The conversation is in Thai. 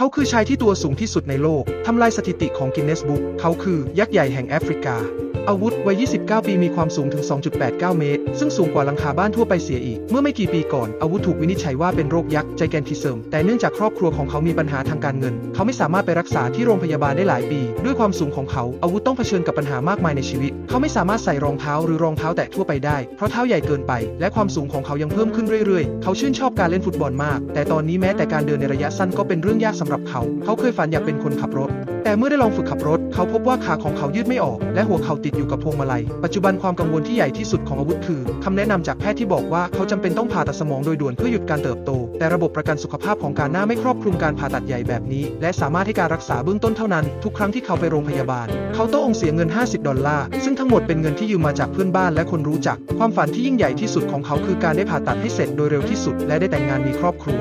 เขาคือชายที่ตัวสูงที่สุดในโลก ทำลายสถิติของกินเนสบุ๊ก เขาคือยักษ์ใหญ่แห่งแอฟริกา อาวุธวัย 29 ปีมีความสูงถึง 2.89 เมตร ซึ่งสูงกว่าหลังคาบ้านทั่วไปเสียอีก เมื่อไม่กี่ปีก่อน อาวุธถูกวินิจฉัยว่าเป็นโรคยักษ์ใจแกนทิเซิม แต่เนื่องจากครอบครัวของเขามีปัญหาทางการเงิน เขาไม่สามารถไปรักษาที่โรงพยาบาลได้หลายปี ด้วยความสูงของเขา อาวุธต้องเผชิญกับปัญหามากมายในชีวิต เขาไม่สามารถใส่รองเท้าหรือรองเท้าแตะทั่วไปได้ เพราะเท้าใหญ่เกินไป และความสูงของเขายังเพิ่มขึ้นเรื่อยๆ เขาชื่นชอบการเล่นฟุตบอลมาก แต่ตอนนี้แม้แต่การเดินในระยะสั้นก็เป็นเรื่องยากสำหรับเขา เขาเคยฝันอยากเป็นคนขับรถ แต่เมื่อได้ลองฝึกขับรถ เขาพบว่าขาของเขายืดไม่ออก และหัวเข่าติดอยู่กับพวงมาลัย ปัจจุบันความกังวลที่ใหญ่ที่สุดของอาวุธคือคำแนะนำจากแพทย์ที่บอกว่าเขาจำเป็นต้องผ่าตัดสมองโดยด่วนเพื่อหยุดการเติบโต แต่ระบบประกันสุขภาพของการหน้าไม่ครอบคลุมการผ่าตัดใหญ่แบบนี้ และสามารถให้การรักษาเบื้องต้นเท่านั้น ทุกครั้งที่เขาไปโรงพยาบาล เขาต้องเสียเงิน 50 ดอลลาร์ ซึ่งทั้งหมดเป็นเงินที่ยืมมาจากเพื่อนบ้านและคนรู้จัก ความฝันที่ยิ่งใหญ่ที่สุดของเขาคือการได้ผ่าตัดให้เสร็จโดยเร็วที่สุด และได้แต่งงานมีครอบครัว